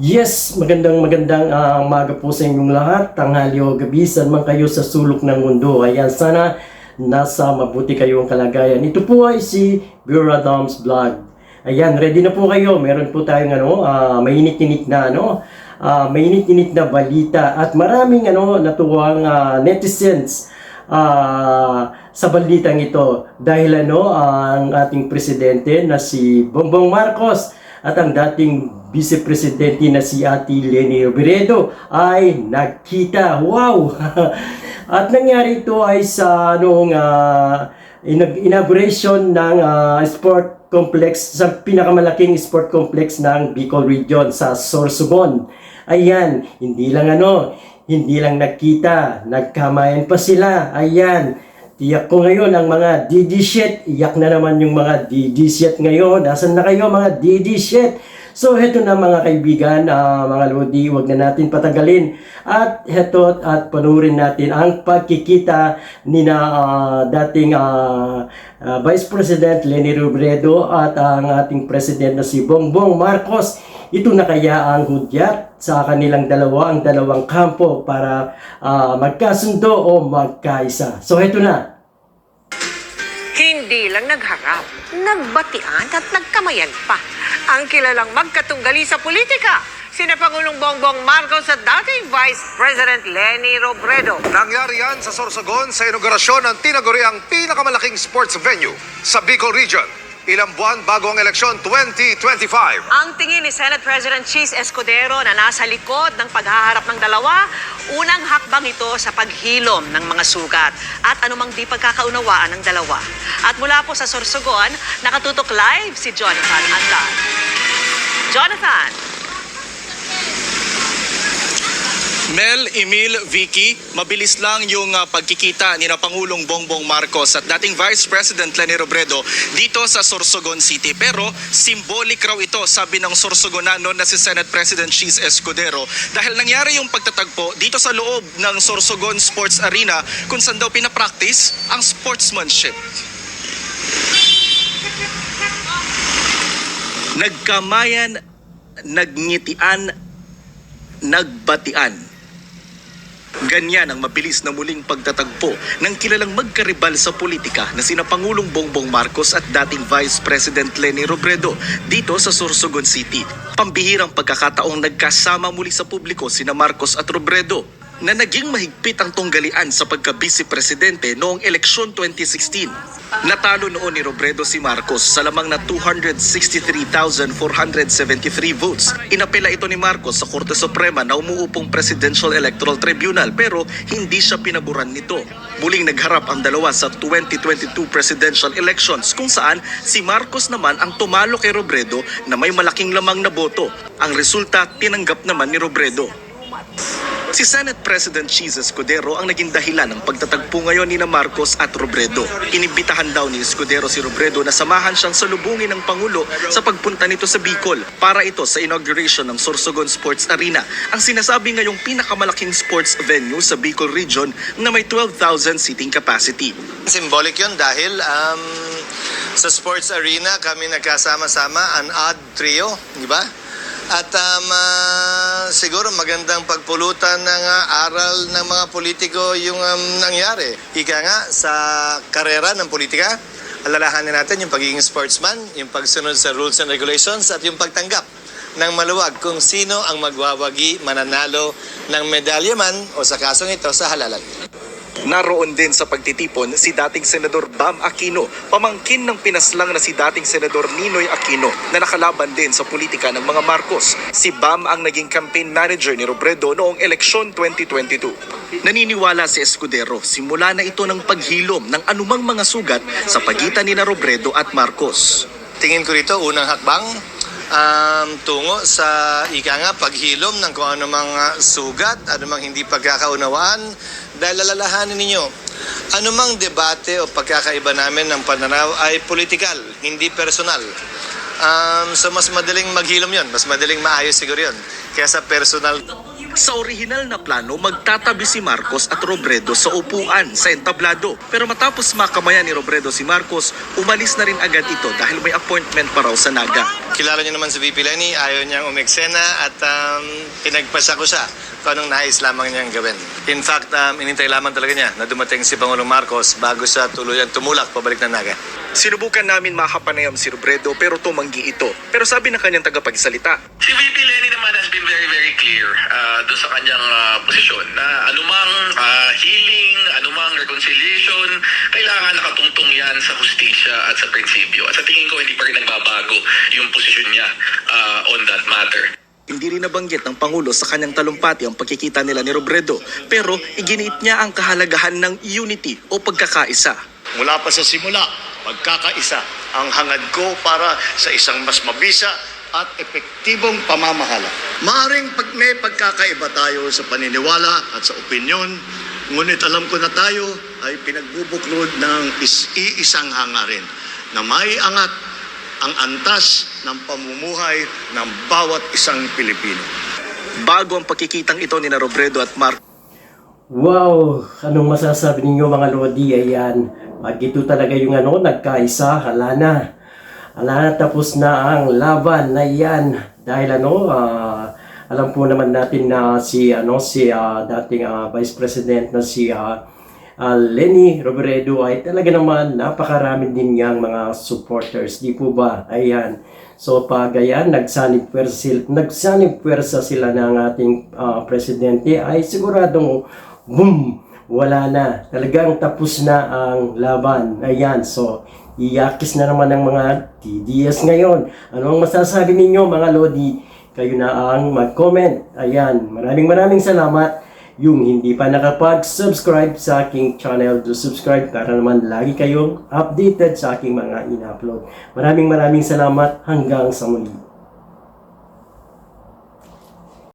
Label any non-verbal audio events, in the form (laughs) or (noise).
Yes, magandang magandang ah, umaga po sa inyong lahat. Tanghali o gabi, saan man kayo sa sulok ng mundo. Ayan, sana nasa mabuti kayong kalagayan. Ito po ay si Bureau Adams Vlog. Ayan, ready na po kayo. Meron po tayong ano, ah, mainit-init na ano, ah, mainit-init na balita at maraming ano natuwang ah, netizens ah, sa balitang ito dahil ano ang ating presidente na si Bongbong Marcos at ang dating Vice Presidente na si Ate Leni Robredo ay nagkita. Wow! (laughs) at nangyari ito ay sa noong inag- inauguration ng ah, sport complex sa pinakamalaking sport complex ng Bicol Region sa Sorsogon. Ayan, hindi lang ano, hindi lang nagkita, nagkamayan pa sila. Ayan, tiyak ko ngayon ang mga DD shit. Iyak na naman yung mga DD shit ngayon. Nasaan na kayo mga DD shit? So, heto na mga kaibigan, ah, mga lodi, wag na natin patagalin. At heto at panurin natin ang pagkikita ni na ah, dating ah, ah, Vice President Leni Robredo at ang ating President na si Bongbong Marcos. Ito na kaya ang hudyat sa kanilang dalawa, ang dalawang kampo para ah, magkasundo o magkaisa. So, heto na. Hindi lang nagharap, nagbatian at nagkamayan pa. Ang kilalang magkatunggali sa politika, sina Pangulong Bongbong Marcos at dating Vice President Leni Robredo. Nangyari yan sa Sorsogon sa inaugurasyon ng tinaguriang pinakamalaking sports venue sa Bicol Region. Ilang buwan bago ang eleksyon 2025. Ang tingin ni Senate President Cheese Escudero na nasa likod ng paghaharap ng dalawa, unang hakbang ito sa paghilom ng mga sugat at anumang di pagkakaunawaan ng dalawa. At mula po sa Sorsogon, nakatutok live si Jonathan Anlan. Jonathan! Mel, Emil, Vicky, mabilis lang yung ah, pagkikita ni na Pangulong Bongbong Marcos at dating Vice President Leni Robredo dito sa Sorsogon City. Pero symbolic raw ito, sabi ng Sorsogonano na si Senate President Cheese Escudero dahil nangyari yung pagtatagpo dito sa loob ng Sorsogon Sports Arena kung saan daw pinapractice ang sportsmanship. Nagkamayan, nagngitian, nagbatian. Ganyan ang mabilis na muling pagtatagpo ng kilalang magkaribal sa politika na sina Pangulong Bongbong Marcos at dating Vice President Leni Robredo dito sa Sorsogon City. Pambihirang pagkakataong nagkasama muli sa publiko sina Marcos at Robredo na naging mahigpit ang tunggalian sa pagka-vice presidente noong eleksyon 2016. Natalo noon ni Robredo si Marcos sa lamang na 263,473 votes. Inapela ito ni Marcos sa Korte Suprema na umuupong Presidential Electoral Tribunal pero hindi siya pinaboran nito. Muling nagharap ang dalawa sa 2022 presidential elections kung saan si Marcos naman ang tumalo kay Robredo na may malaking lamang na boto. Ang resulta tinanggap naman ni Robredo. Si Senate President Cheese Escudero ang naging dahilan ng pagtatagpo ngayon ni na Marcos at Robredo. Inibitahan daw ni Escudero si Robredo na samahan siyang salubungin ng Pangulo sa pagpunta nito sa Bicol para ito sa inauguration ng Sorsogon Sports Arena, ang sinasabi ngayong pinakamalaking sports venue sa Bicol Region na may 12,000 seating capacity. Symbolic yun dahil um, sa sports arena kami nagkasama-sama, an odd trio, di ba? At um, ah, siguro magandang pagpulutan ng ah, aral ng mga politiko yung um, nangyari. Ika nga, sa karera ng politika, alalahanin natin yung pagiging sportsman, yung pagsunod sa rules and regulations, at yung pagtanggap ng maluwag kung sino ang magwawagi mananalo ng medalya man o sa kasong ito sa halalan. Naroon din sa pagtitipon si dating Senador Bam Aquino, pamangkin ng pinaslang na si dating Senador Ninoy Aquino na nakalaban din sa politika ng mga Marcos. Si Bam ang naging campaign manager ni Robredo noong eleksyon 2022. Naniniwala si Escudero, simula na ito ng paghilom ng anumang mga sugat sa pagitan ni na Robredo at Marcos. tingin ko rito unang hakbang um, tungo sa ika nga paghilom ng kung ano mga sugat, ano mang hindi pagkakaunawaan dahil alalahanin ninyo anumang debate o pagkakaiba namin ng pananaw ay political, hindi personal. Um, so mas madaling maghilom yon, mas madaling maayos siguro yon kaya sa personal Sa orihinal na plano, magtatabi si Marcos at Robredo sa upuan sa entablado. Pero matapos makamayan ni Robredo si Marcos, umalis na rin agad ito dahil may appointment pa raw sa Naga. Kilala niyo naman si VP Lenny, ayaw niyang umeksena at um, pinagpasa ko siya kung anong nais lamang niyang gawin. In fact, um, inintay lamang talaga niya na dumating si Pangulong Marcos bago siya tuluyan tumulak pabalik na Naga. Sinubukan namin makapanayam si Robredo pero tumanggi ito. Pero sabi ng kanyang tagapagsalita, Si VP Lenny naman has been very, very clear uh, doon sa kanyang ah, posisyon na anumang ah, healing, anumang reconciliation, kailangan nakatungtong yan sa hustisya at sa prinsipyo. At sa tingin ko, hindi pa rin nagbabago yung posisyon niya ah, on that matter. Hindi rin nabanggit ng Pangulo sa kanyang talumpati ang pagkikita nila ni Robredo pero iginiit niya ang kahalagahan ng unity o pagkakaisa. Mula pa sa simula, magkakaisa ang hangad ko para sa isang mas mabisa at epektibong pamamahala. Maaring pag may pagkakaiba tayo sa paniniwala at sa opinyon, ngunit alam ko na tayo ay pinagbubuklod ng is iisang hangarin na may angat ang antas ng pamumuhay ng bawat isang Pilipino. Bago ang pagkikitang ito ni Robredo at Marcos, Wow! Anong masasabi ninyo mga Lodi? Ayan, pag ito talaga yung ano, nagkaisa, hala na. Hala na, tapos na ang laban na yan. Dahil ano, ah, alam po naman natin na si, ano, si ah, dating ah, Vice President na si ah, ah, Lenny Robredo ay talaga naman napakarami din niyang mga supporters. Di po ba? Ayan. So pag ayan, nagsanib pwersa nagsanib pwersa sila ng ating ah, presidente ay siguradong boom, wala na. Talagang tapos na ang laban. Ayan, so iyakis na naman ng mga TDS ngayon. Ano ang masasabi ninyo mga Lodi? Kayo na ang mag-comment. Ayan, maraming maraming salamat. Yung hindi pa nakapag-subscribe sa aking channel, do subscribe para naman lagi kayong updated sa aking mga in-upload. Maraming maraming salamat. Hanggang sa muli.